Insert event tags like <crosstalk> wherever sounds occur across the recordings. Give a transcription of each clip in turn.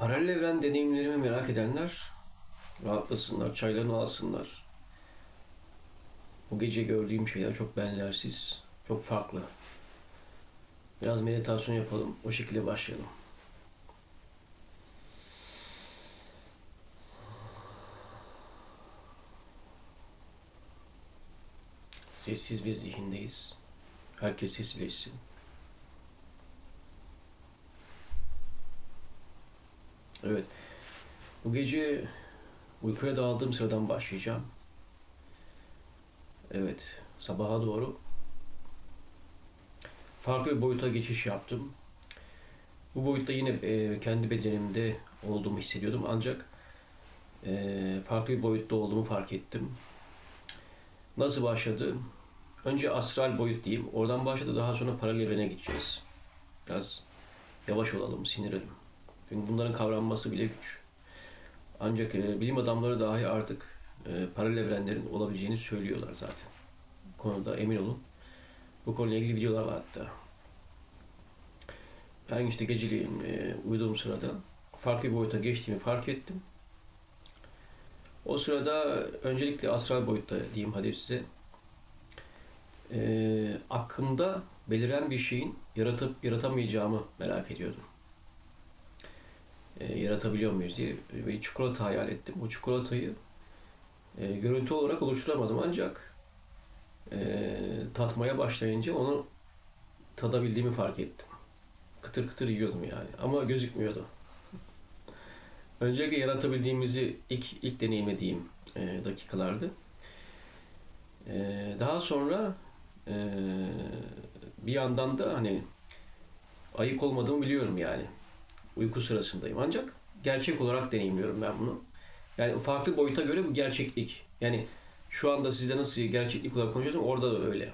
Paralel evren deneyimlerimi merak edenler rahatlasınlar, çaylarını alsınlar. Bu gece gördüğüm şeyler çok benzersiz, çok farklı. Biraz meditasyon yapalım, o şekilde başlayalım. Sessiz bir zihindeyiz. Herkes sessizleşsin. Evet. Bu gece uykuya daldığım sıradan başlayacağım. Evet. Sabaha doğru farklı bir boyuta geçiş yaptım. Bu boyutta yine e, kendi bedenimde olduğumu hissediyordum ancak e, farklı bir boyutta olduğumu fark ettim. Nasıl başladı? Önce astral boyut diyeyim. Oradan başladı. Daha sonra paralel evrene gideceğiz. Biraz yavaş olalım, sinirelim. Çünkü bunların kavranması bile güç. Ancak e, bilim adamları dahi artık e, paralel evrenlerin olabileceğini söylüyorlar zaten. Bu konuda emin olun. Bu konuyla ilgili videolar var hatta. Ben işte geceliğin e, uyuduğum sırada farklı bir boyuta geçtiğimi fark ettim. O sırada öncelikle astral boyutta diyeyim hadi size. E, aklımda beliren bir şeyin yaratıp yaratamayacağımı merak ediyordum. E, yaratabiliyor muyuz diye bir çikolata hayal ettim. O çikolatayı e, görüntü olarak oluşturamadım ancak e, tatmaya başlayınca onu tadabildiğimi fark ettim. Kıtır kıtır yiyordum yani ama gözükmüyordu. Öncelikle yaratabildiğimizi ilk ilk deneyimlediğim e, dakikalardı. E, daha sonra e, bir yandan da hani ayık olmadığımı biliyorum yani. Uyku sırasındayım ancak gerçek olarak deneyimliyorum ben bunu. Yani farklı boyuta göre bu gerçeklik. Yani şu anda sizde nasıl gerçeklik olarak konuşuyorsam orada da öyle.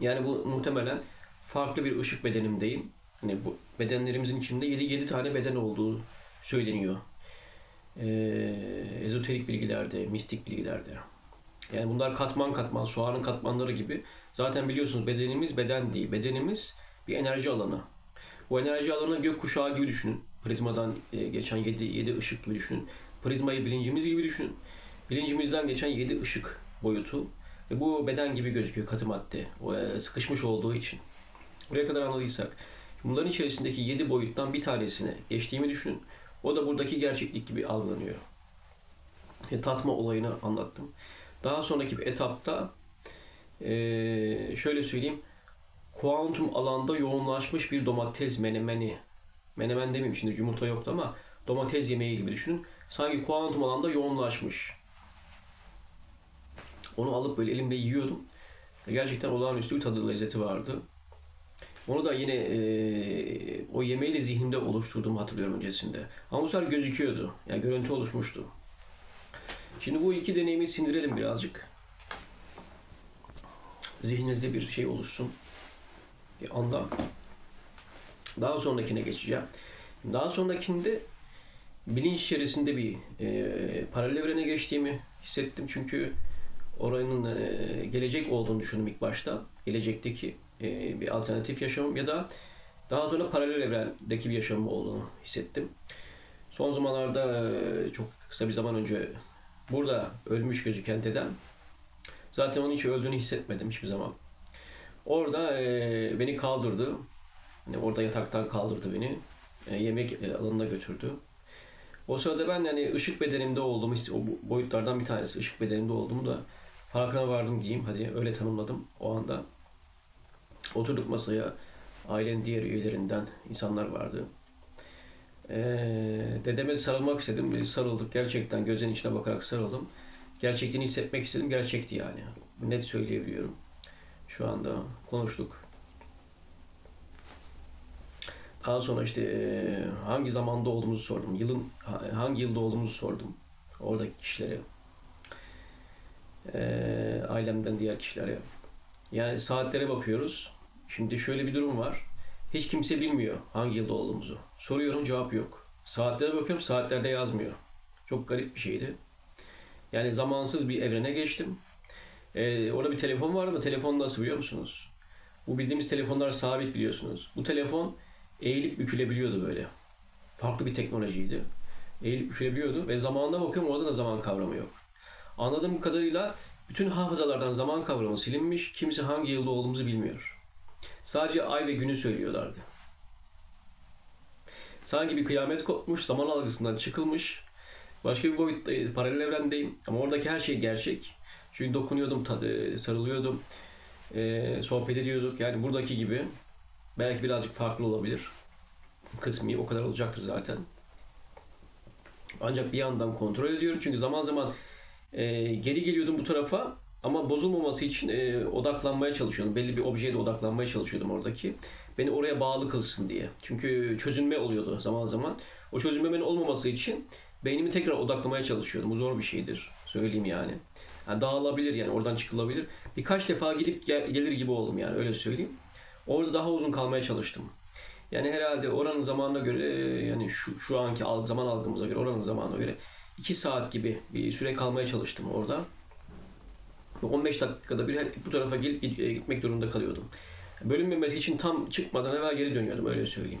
Yani bu muhtemelen farklı bir ışık bedenimdeyim. Hani bu bedenlerimizin içinde 7, 7 tane beden olduğu söyleniyor. Ee, ezoterik bilgilerde, mistik bilgilerde. Yani bunlar katman katman, soğanın katmanları gibi. Zaten biliyorsunuz bedenimiz beden değil. Bedenimiz bir enerji alanı. Bu enerji alanı gökkuşağı gibi düşünün. Prizmadan e, geçen 7, 7 ışık gibi düşünün. Prizmayı bilincimiz gibi düşünün. Bilincimizden geçen 7 ışık boyutu. Ve bu beden gibi gözüküyor katı madde. O, e, sıkışmış olduğu için. Buraya kadar anladıysak. Bunların içerisindeki 7 boyuttan bir tanesine geçtiğimi düşünün. O da buradaki gerçeklik gibi algılanıyor. E, tatma olayını anlattım. Daha sonraki bir etapta e, şöyle söyleyeyim. Kuantum alanda yoğunlaşmış bir domates menemeni. Menemen demeyeyim şimdi yumurta yoktu ama domates yemeği gibi düşünün. Sanki kuantum alanda yoğunlaşmış. Onu alıp böyle elimde yiyordum. Gerçekten olağanüstü bir tadı lezzeti vardı. Onu da yine e, o yemeği de zihnimde oluşturduğumu hatırlıyorum öncesinde. Ama bu sefer gözüküyordu. Yani görüntü oluşmuştu. Şimdi bu iki deneyimi sindirelim birazcık. Zihninizde bir şey oluşsun. Bir anda. Daha sonrakine geçeceğim. Daha sonrakinde bilinç içerisinde bir e, paralel evrene geçtiğimi hissettim. Çünkü oranın e, gelecek olduğunu düşündüm ilk başta. Gelecekteki e, bir alternatif yaşamım ya da daha sonra paralel evrendeki bir yaşamım olduğunu hissettim. Son zamanlarda e, çok kısa bir zaman önce burada ölmüş gözüken dedem zaten onun hiç öldüğünü hissetmedim hiçbir zaman. Orada e, beni kaldırdı. Yani orada yataktan kaldırdı beni. E, yemek e, alanına götürdü. O sırada ben yani ışık bedenimde olduğumu, o boyutlardan bir tanesi ışık bedenimde olduğumu da farkına vardım diyeyim. Hadi öyle tanımladım o anda. Oturduk masaya. Ailenin diğer üyelerinden insanlar vardı. Ee, dedeme sarılmak istedim. Biz sarıldık. Gerçekten gözlerinin içine bakarak sarıldım. Gerçekliğini hissetmek istedim. Gerçekti yani. Net söyleyebiliyorum. Şu anda konuştuk. Daha sonra işte e, hangi zamanda olduğumuzu sordum. Yılın hangi yılda olduğumuzu sordum. Oradaki kişilere. E, ailemden diğer kişilere. Yani saatlere bakıyoruz. Şimdi şöyle bir durum var. Hiç kimse bilmiyor hangi yılda olduğumuzu. Soruyorum cevap yok. Saatlere bakıyorum saatlerde yazmıyor. Çok garip bir şeydi. Yani zamansız bir evrene geçtim. Ee, orada bir telefon vardı ama telefon nasıl biliyor musunuz? Bu bildiğimiz telefonlar sabit biliyorsunuz. Bu telefon eğilip bükülebiliyordu böyle. Farklı bir teknolojiydi. Eğilip bükülebiliyordu ve zamanına bakıyorum orada da zaman kavramı yok. Anladığım kadarıyla bütün hafızalardan zaman kavramı silinmiş. Kimse hangi yılda olduğumuzu bilmiyor. Sadece ay ve günü söylüyorlardı. Sanki bir kıyamet kopmuş, zaman algısından çıkılmış. Başka bir boyutta, paralel evrendeyim. Ama oradaki her şey gerçek. Çünkü dokunuyordum, sarılıyordum, e, sohbet ediyorduk. Yani buradaki gibi belki birazcık farklı olabilir. Kısmi o kadar olacaktır zaten. Ancak bir yandan kontrol ediyorum. Çünkü zaman zaman e, geri geliyordum bu tarafa ama bozulmaması için e, odaklanmaya çalışıyordum. Belli bir objeye de odaklanmaya çalışıyordum oradaki. Beni oraya bağlı kılsın diye. Çünkü çözünme oluyordu zaman zaman. O çözünmenin olmaması için beynimi tekrar odaklamaya çalışıyordum. Bu zor bir şeydir. Söyleyeyim yani. Yani dağılabilir yani oradan çıkılabilir. Birkaç defa gidip gel- gelir gibi oldum yani öyle söyleyeyim. Orada daha uzun kalmaya çalıştım. Yani herhalde oranın zamanına göre yani şu, şu anki zaman algımıza göre oranın zamanına göre 2 saat gibi bir süre kalmaya çalıştım orada. 15 dakikada bir bu tarafa gelip gitmek durumunda kalıyordum. Bölünmemesi için tam çıkmadan evvel geri dönüyordum öyle söyleyeyim.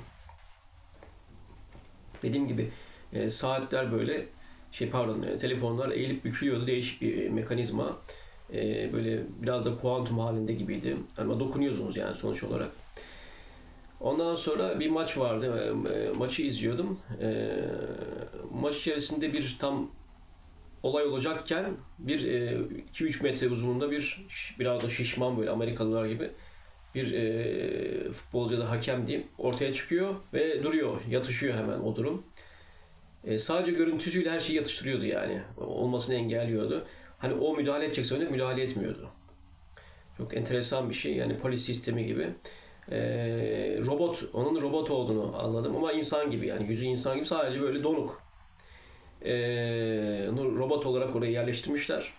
Dediğim gibi e, saatler böyle şey pardon e, telefonlar eğilip bükülüyordu değişik bir e, mekanizma. E, böyle biraz da kuantum halinde gibiydi. Ama dokunuyordunuz yani sonuç olarak. Ondan sonra bir maç vardı. Maçı izliyordum. E, maç içerisinde bir tam olay olacakken bir 2-3 metre uzunluğunda bir biraz da şişman böyle Amerikalılar gibi bir e, futbolcu da hakem diyeyim ortaya çıkıyor ve duruyor. Yatışıyor hemen o durum. E, sadece görüntüsüyle her şeyi yatıştırıyordu yani. Olmasını engelliyordu. Hani o müdahale edecek önce müdahale etmiyordu. Çok enteresan bir şey. Yani polis sistemi gibi. E, robot, onun robot olduğunu anladım ama insan gibi yani yüzü insan gibi sadece böyle donuk. E, onu robot olarak oraya yerleştirmişler.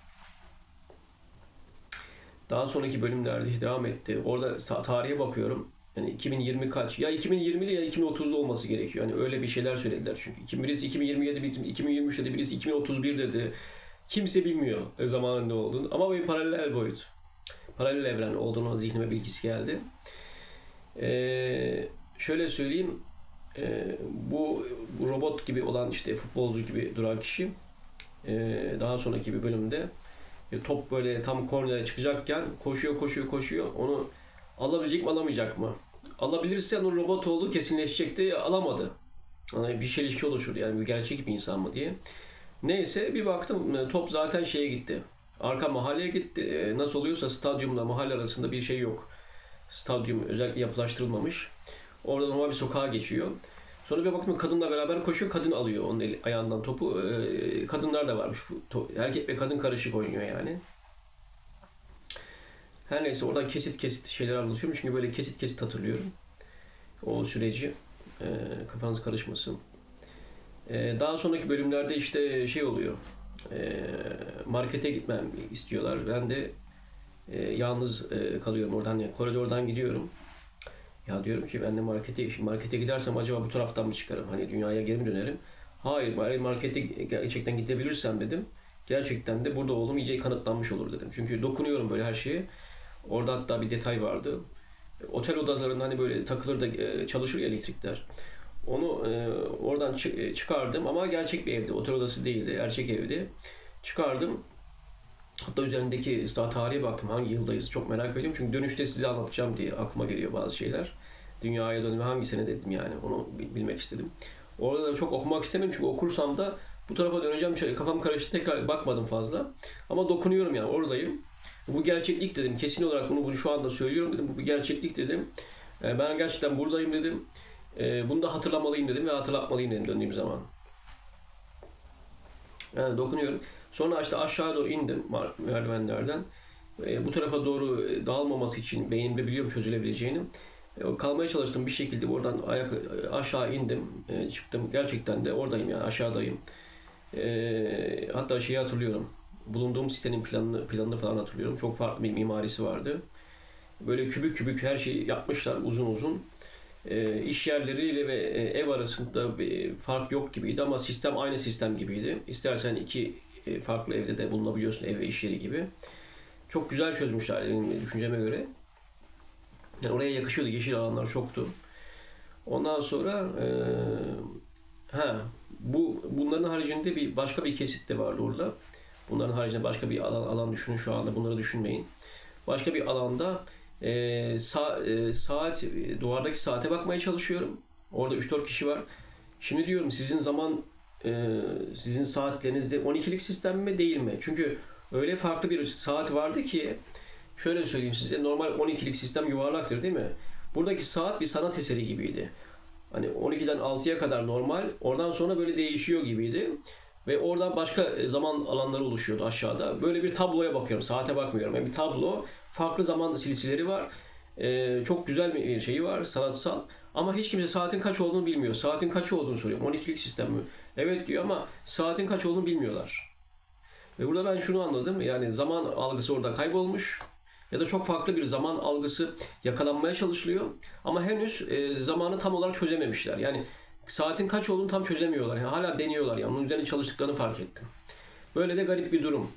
Daha sonraki bölümlerde devam etti. Orada tarihe bakıyorum. Yani 2020 kaç? Ya 2020'li ya 2030'lu olması gerekiyor. Yani öyle bir şeyler söylediler çünkü. Birisi 2027, 2023 dedi, birisi 2031 dedi. Kimse bilmiyor zamanın ne olduğunu. Ama bir paralel boyut. Paralel evren olduğunu zihnime bilgisi geldi. Ee, şöyle söyleyeyim. Ee, bu, bu robot gibi olan işte futbolcu gibi duran kişi e, daha sonraki bir bölümde e, top böyle tam kornere çıkacakken koşuyor koşuyor koşuyor. Onu alabilecek mi alamayacak mı? Alabilirse onun robot olduğu kesinleşecekti. Alamadı. Yani bir çelişki oluşurdu. Yani bir gerçek bir insan mı diye. Neyse bir baktım e, top zaten şeye gitti. Arka mahalleye gitti. E, nasıl oluyorsa stadyumla mahalle arasında bir şey yok. Stadyum özellikle yapılaştırılmamış. Orada normal bir sokağa geçiyor. Sonra bir baktım kadınla beraber koşuyor. Kadın alıyor onun eli, ayağından topu. Ee, kadınlar da varmış. Erkek ve kadın karışık oynuyor yani. Her neyse oradan kesit kesit şeyler anlatıyorum. Çünkü böyle kesit kesit hatırlıyorum. O süreci. E, kafanız karışmasın. E, daha sonraki bölümlerde işte şey oluyor. E, markete gitmem istiyorlar. Ben de e, yalnız e, kalıyorum oradan. Yani koridordan gidiyorum. Ya diyorum ki ben de markete, markete gidersem acaba bu taraftan mı çıkarım? Hani dünyaya geri mi dönerim? Hayır, markete gerçekten gidebilirsem dedim. Gerçekten de burada olduğum iyice kanıtlanmış olur dedim. Çünkü dokunuyorum böyle her şeye. Orada hatta bir detay vardı. Otel odalarında hani böyle takılır da e, çalışır elektrikler. Onu e, oradan e, çıkardım ama gerçek bir evdi. Otel odası değildi, gerçek evdi. Çıkardım. Hatta üzerindeki daha tarihe baktım hangi yıldayız çok merak ediyorum. Çünkü dönüşte size anlatacağım diye aklıma geliyor bazı şeyler. Dünyaya dönme hangi sene dedim yani onu bilmek istedim. Orada da çok okumak istemedim çünkü okursam da bu tarafa döneceğim kafam karıştı tekrar bakmadım fazla. Ama dokunuyorum yani oradayım. Bu gerçeklik dedim. Kesin olarak bunu, bunu şu anda söylüyorum dedim. Bu bir gerçeklik dedim. E, ben gerçekten buradayım dedim. E, bunu da hatırlamalıyım dedim ve hatırlatmalıyım dedim döndüğüm zaman. Yani dokunuyorum. Sonra işte aşağı doğru indim merdivenlerden. E, bu tarafa doğru dağılmaması için beynimde biliyorum çözülebileceğini. Kalmaya çalıştım bir şekilde oradan ayak aşağı indim. Çıktım. Gerçekten de oradayım yani aşağıdayım. Hatta şeyi hatırlıyorum. Bulunduğum sitenin planını, planını falan hatırlıyorum. Çok farklı bir mimarisi vardı. Böyle kübük kübük her şeyi yapmışlar uzun uzun. E, iş yerleriyle ve ev arasında bir fark yok gibiydi ama sistem aynı sistem gibiydi. İstersen iki e, farklı evde de bulunabiliyorsun ev ve iş yeri gibi. Çok güzel çözmüşler benim düşünceme göre. Yani oraya yakışıyordu. Yeşil alanlar çoktu. Ondan sonra e, Ha, bu bunların haricinde bir başka bir kesit de vardı orada. Bunların haricinde başka bir alan, alan düşünün şu anda bunları düşünmeyin. Başka bir alanda e, sa- e, saat e, duvardaki saate bakmaya çalışıyorum. Orada 3-4 kişi var. Şimdi diyorum sizin zaman e, sizin saatlerinizde 12'lik sistem mi değil mi? Çünkü öyle farklı bir saat vardı ki şöyle söyleyeyim size normal 12'lik sistem yuvarlaktır değil mi? Buradaki saat bir sanat eseri gibiydi. Hani 12'den 6'ya kadar normal, oradan sonra böyle değişiyor gibiydi. Ve oradan başka e, zaman alanları oluşuyordu aşağıda. Böyle bir tabloya bakıyorum, saate bakmıyorum. Yani bir tablo, farklı zaman silsileri var. Ee, çok güzel bir şeyi var, sanatsal. Ama hiç kimse saatin kaç olduğunu bilmiyor. Saatin kaç olduğunu soruyor. 12'lik sistem mi? Evet diyor ama saatin kaç olduğunu bilmiyorlar. Ve burada ben şunu anladım. Yani zaman algısı orada kaybolmuş. Ya da çok farklı bir zaman algısı yakalanmaya çalışılıyor. Ama henüz e, zamanı tam olarak çözememişler. Yani saatin kaç olduğunu tam çözemiyorlar. Yani hala deniyorlar. Yani bunun üzerine çalıştıklarını fark ettim. Böyle de garip bir durum.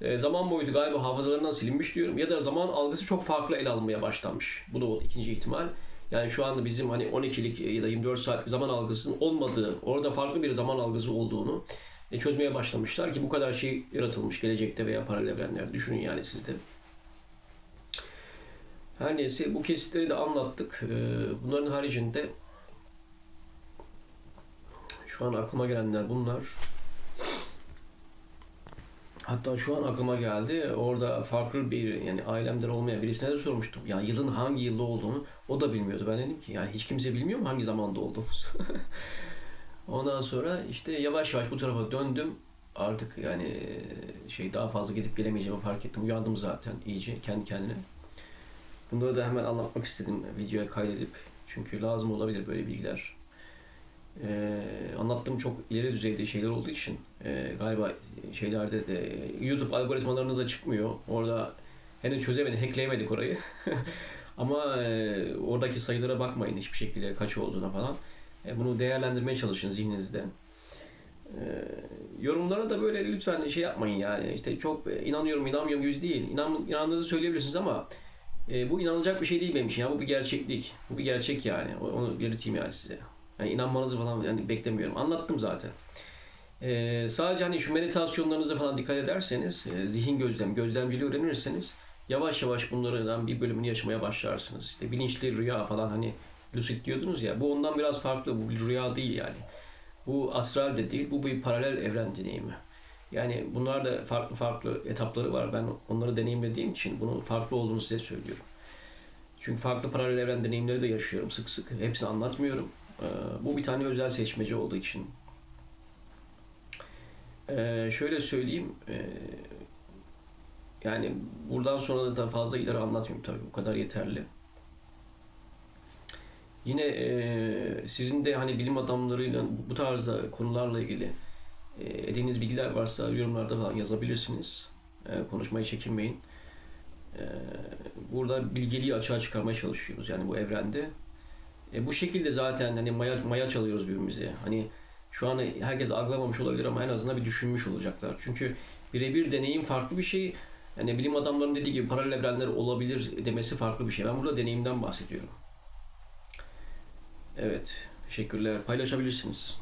E, zaman boyutu galiba hafızalarından silinmiş diyorum. Ya da zaman algısı çok farklı ele alınmaya başlanmış. Bu da o ikinci ihtimal. Yani şu anda bizim hani 12'lik ya da 24 saatlik zaman algısının olmadığı, orada farklı bir zaman algısı olduğunu e, çözmeye başlamışlar ki bu kadar şey yaratılmış gelecekte veya paralel evrenlerde. Düşünün yani siz de. Her neyse bu kesitleri de anlattık. Ee, Bunların haricinde şu an aklıma gelenler bunlar. Hatta şu an aklıma geldi. Orada farklı bir yani ailemden olmayan birisine de sormuştum. Ya yılın hangi yılda olduğunu o da bilmiyordu. Ben dedim ki yani hiç kimse bilmiyor mu hangi zamanda olduğumuzu? <laughs> Ondan sonra işte yavaş yavaş bu tarafa döndüm. Artık yani şey daha fazla gidip gelemeyeceğimi fark ettim. Uyandım zaten iyice kendi kendine. Bunları da hemen anlatmak istedim videoya kaydedip. Çünkü lazım olabilir böyle bilgiler. Ee, anlattığım çok ileri düzeyde şeyler olduğu için e, galiba şeylerde de YouTube algoritmalarında da çıkmıyor. Orada henüz çözemedik, hackleyemedik orayı. <laughs> Ama e, oradaki sayılara bakmayın hiçbir şekilde kaç olduğuna falan. E, bunu değerlendirmeye çalışın zihninizde. E, yorumlara da böyle lütfen şey yapmayın yani. İşte çok e, inanıyorum, inanmıyorum yüz değil. İnan, inandığınızı söyleyebilirsiniz ama e, bu inanılacak bir şey değil benim için. Ya. Bu bir gerçeklik. Bu bir gerçek yani. Onu belirteyim yani size. Yani inanmanızı falan yani beklemiyorum. Anlattım zaten. E, sadece hani şu meditasyonlarınıza falan dikkat ederseniz, e, zihin gözlem, gözlemciliği öğrenirseniz yavaş yavaş bunlardan bir bölümünü yaşamaya başlarsınız. İşte bilinçli rüya falan hani lucid diyordunuz ya. Bu ondan biraz farklı. Bu bir rüya değil yani. Bu astral de değil. Bu bir paralel evren deneyimi. Yani bunlar da farklı farklı etapları var. Ben onları deneyimlediğim için bunun farklı olduğunu size söylüyorum. Çünkü farklı paralel evren deneyimleri de yaşıyorum sık sık. Hepsini anlatmıyorum. Ee, Bu bir tane özel seçmece olduğu için. Ee, şöyle söyleyeyim. ee, Yani buradan sonra da fazla ileri anlatmayayım tabii. Bu kadar yeterli. Yine ee, sizin de hani bilim adamlarıyla bu tarzda konularla ilgili e, edindiğiniz bilgiler varsa yorumlarda falan yazabilirsiniz. E, konuşmaya çekinmeyin. E, burada bilgeliği açığa çıkarmaya çalışıyoruz yani bu evrende. E, bu şekilde zaten hani maya, maya çalıyoruz birbirimize. Hani şu an herkes algılamamış olabilir ama en azından bir düşünmüş olacaklar. Çünkü birebir deneyim farklı bir şey. Yani bilim adamlarının dediği gibi paralel evrenler olabilir demesi farklı bir şey. Ben burada deneyimden bahsediyorum. Evet, teşekkürler. Paylaşabilirsiniz.